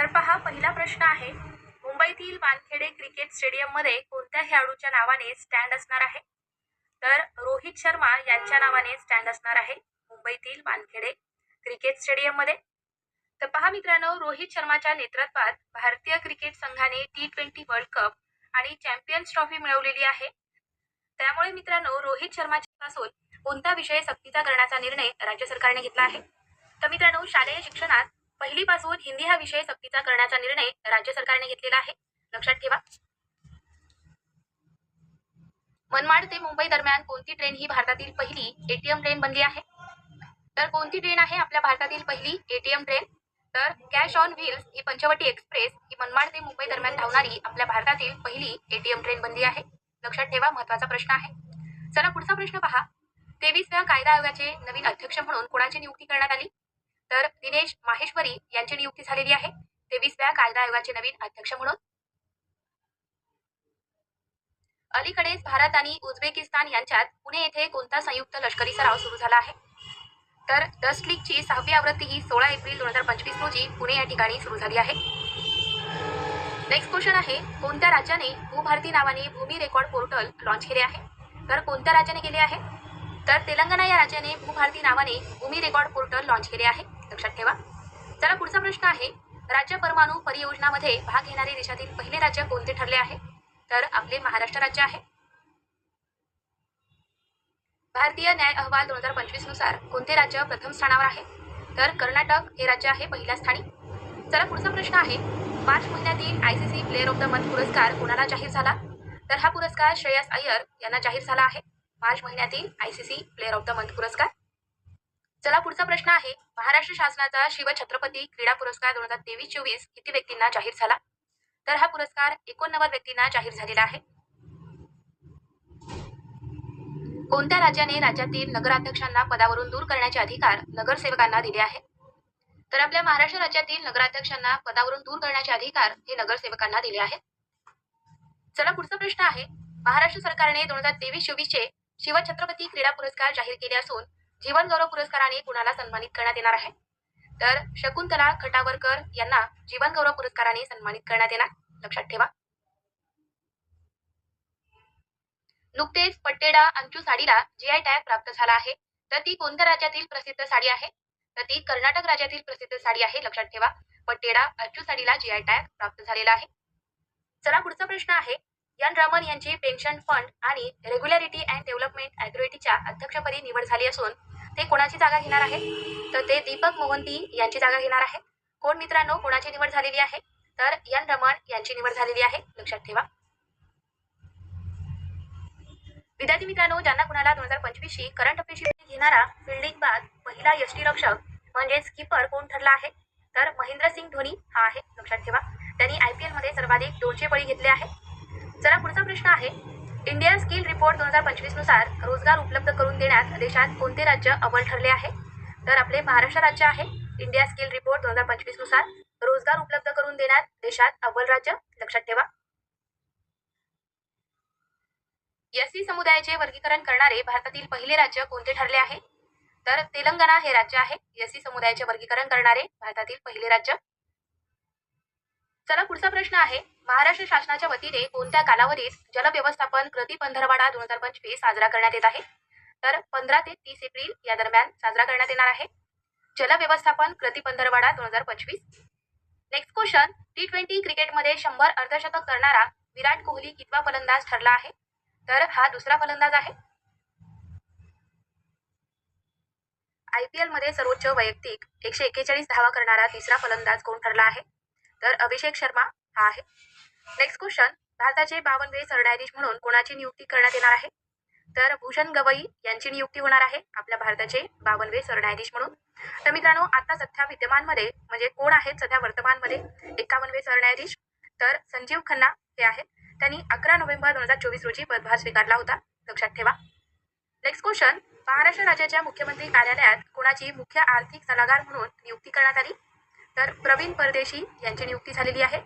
तर पहा पहिला प्रश्न आहे मुंबईतील वानखेडे क्रिकेट स्टेडियममध्ये कोणत्या खेळाडूच्या नावाने स्टँड असणार आहे? तर रोहित शर्मा यांच्या नावाने स्टँड असणार आहे मुंबईतील वानखेडे क्रिकेट स्टेडियममध्ये. तर पहा मित्रांनो रोहित शर्माच्या नेतृत्वात भारतीय क्रिकेट संघाने टी ट्वेंटी वर्ल्ड कप आणि चॅम्पियन्स ट्रॉफी मिळवलेली आहे. त्यामुळे मित्रांनो रोहित शर्माच्या पासून कोणता विषय सक्तीचा करण्याचा निर्णय राज्य सरकारने घेतला आहे? तर मित्रांनो शालेय शिक्षणात पहिलीपासून हिंदी हा विषय सक्तीचा करण्याचा निर्णय राज्य सरकारने घेतलेला आहे. लक्षात ठेवा. मनमाड ते मुंबई दरम्यान कोणती ट्रेन ही भारतातील पहिली एटीएम ट्रेन बनली आहे? तर कोणती ट्रेन आहे आपल्या भारतातील पहिली एटीएम ट्रेन? तर कॅश ऑन व्हील्स ही पंचवटी एक्सप्रेस ही मनमाड ते मुंबई दरम्यान धावणारी आपल्या भारतातील पहिली एटीएम ट्रेन बनली आहे. लक्षात ठेवा महत्त्वाचा प्रश्न आहे. चला पुढचा प्रश्न पहा. तेवीसव्या कायदा आयोगाचे नवीन अध्यक्ष म्हणून कोणाची नियुक्ती करण्यात आली? तर दिनेश माहेश्वरी यांची नियुक्ती झालेली आहे. तेवीसव्या कायदा आयोगाचे नवीन अध्यक्ष म्हणून. अलीकडेच भारत आणि उझबेकिस्तान यांच्यात पुणे येथे कोणता संयुक्त लष्करी सराव सुरू झाला आहे? तर डस्ट लीगची सहावी आवृत्ती ही सोळा एप्रिल दोन हजार पंचवीस रोजी पुणे या ठिकाणी सुरू झाली आहे. नेक्स्ट क्वेश्चन आहे कोणत्या राज्याने भूभारती नावाने भूमी रेकॉर्ड पोर्टल लॉन्च केले आहे? तर कोणत्या राज्याने केले आहे? तर तेलंगणा या राज्याने भूभारती नावाने भूमी रेकॉर्ड पोर्टल लॉन्च केले आहे. लक्षात ठेवा. चला पुढचा प्रश्न आहे. राज्य परमाणु परियोजनामध्ये भाग घेणारे देशातील पहिले राज्य कोणते ठरले आहे? तर आपले महाराष्ट्र राज्य आहे. भारतीय न्याय अहवाल दोन हजार पंचवीसनुसार कोणते राज्य प्रथम स्थानावर आहे? तर कर्नाटक हे राज्य आहे पहिल्या स्थानी. चला पुढचा प्रश्न आहे. मार्च महिन्यातील ICC player of the month पुरस्कार कोणाला जाहीर झाला? तर हा पुरस्कार श्रेयस अय्यर यांना जाहीर झाला आहे. मार्च महिन्यातील ICC player of the month पुरस्कार. चला पुढचा प्रश्न आहे. महाराष्ट्र शासनाचा शिवछत्रपती क्रीडा पुरस्कार दोन हजार तेवीस चोवीस किती व्यक्तींना जाहीर झाला? तर हा पुरस्कार एकोणनव्वद व्यक्तींना जाहीर झालेला आहे. कोणत्या राज्याने राज्यातील नगराध्यक्षांना पदावरून दूर करण्याचे अधिकार नगरसेवकांना दिले आहे तर आपल्या महाराष्ट्र राज्यातील नगराध्यक्षांना पदावरून दूर करण्याचे अधिकार हे नगरसेवकांना दिले आहेत. चला पुढचा प्रश्न आहे. महाराष्ट्र सरकारने दोन हजार तेवीस चोवीसचे शिवछत्रपती क्रीडा पुरस्कार जाहीर केले असून जीवन गौरव पुरस्काराने कुणाला सन्मानित करण्यात येणार आहे? तर शकुंतला खटावरकर यांना जीवन गौरव पुरस्काराने सन्मानित करण्यात येणार. लक्षात ठेवा. नुकतेच पट्टेडा अंचू साडीला जीआय टॅग प्राप्त झाला आहे. तर ती कोणत्या राज्यातील प्रसिद्ध साडी आहे? तर ती कर्नाटक राज्यातील प्रसिद्ध साडी आहे. लक्षात ठेवा. पट्टेडा अंचू साडीला जीआय टॅग प्राप्त झालेला आहे. चला पुढचा प्रश्न आहे. एन रमन यांची पेन्शन फंड आणि रेग्युलॅरिटी अँड डेव्हलपमेंट अथॉरिटीच्या अध्यक्षपदी निवड झाली असून ते कोणाची जागा घेणार आहेत? तर ते दीपक मोहंती यांची जागा घेणार आहे कोण मित्रांनो कोणाची निवड झालेली आहे? तर एन रमण यांची निवड झालेली आहे. लक्षात ठेवा. विद्यार्थी मित्रांनो ज्यांना कुणाला दोन हजार पंचवीसची करंट अफेअर्सची घेणारा फिल्डिंग बाद पहिला यष्टीरक्षक म्हणजे स्किपर कोण ठरला आहे? तर महेंद्रसिंग धोनी हा आहे. लक्षात ठेवा. त्यांनी आय पी एलमध्ये सर्वाधिक दोनशे बळी घेतले आहे चला पुढचा प्रश्न आहे. इंडिया स्किल रिपोर्ट दोन हजार पंचवीसनुसार रोजगार उपलब्ध करून देण्यात देशात कोणते राज्य अव्वल ठरले आहे? तर आपले महाराष्ट्र राज्य आहे. इंडिया स्किल रिपोर्ट दोन हजार पंचवीसनुसार रोजगार उपलब्ध करून देण्यात देशात अव्वल राज्य? लक्षात ठेवा. एससी समुदायाचे वर्गीकरण करणारे भारतातील पहिले राज्य कोणते ठरले आहे? तर तेलंगणा हे राज्य आहे. एससी समुदायाचे वर्गीकरण करणारे भारतातील पहिले राज्य? चला पुढचा प्रश्न आहे. महाराष्ट्र शासनाच्या वतीने कोणत्या कालावधीत जलव्यवस्थापन कृती पंधरवाडा दोन हजार पंचवीस साजरा करण्यात येत आहे? तर पंधरा ते तीस एप्रिल या दरम्यान साजरा करण्यात येणार आहे. जलव्यवस्थापन कृती पंधरवाडा दोन हजार पंचवीस. नेक्स्ट क्वेश्चन टी ट्वेंटी क्रिकेटमध्ये शंभर अर्धशतक करणारा विराट कोहली कितवा फलंदाज ठरला आहे? तर हा दुसरा फलंदाज आहे. आय पी एलमध्ये सर्वोच्च वैयक्तिक एकशे एक्केचाळीस धावा करणारा तिसरा फलंदाज कोण ठरला आहे? तर अभिषेक शर्मा हा आहे. नेक्स्ट क्वेश्चन भारताचे बावनवे सरन्यायाधीश म्हणून कोणाची नियुक्ती करण्यात येणार आहे? तर भूषण गवई यांची नियुक्ती होणार आहे आपल्या भारताचे बावनवे सरन्यायाधीश म्हणून. तर मित्रांनो आता सध्या विद्यमानमध्ये म्हणजे कोण आहेत सध्या वर्तमानमध्ये? एकावनवे सरन्यायाधीश तर संजीव खन्ना हे आहेत. त्यांनी अकरा नोव्हेंबर दोन हजार चोवीस रोजी पदभार स्वीकारला होता. लक्षात ठेवा. नेक्स्ट क्वेश्चन महाराष्ट्र राज्याच्या मुख्यमंत्री कार्यालयात कोणाची मुख्य आर्थिक सल्लागार म्हणून नियुक्ती करण्यात आली? तर प्रवीण परदेशी यांची नियुक्ती झालेली आहे.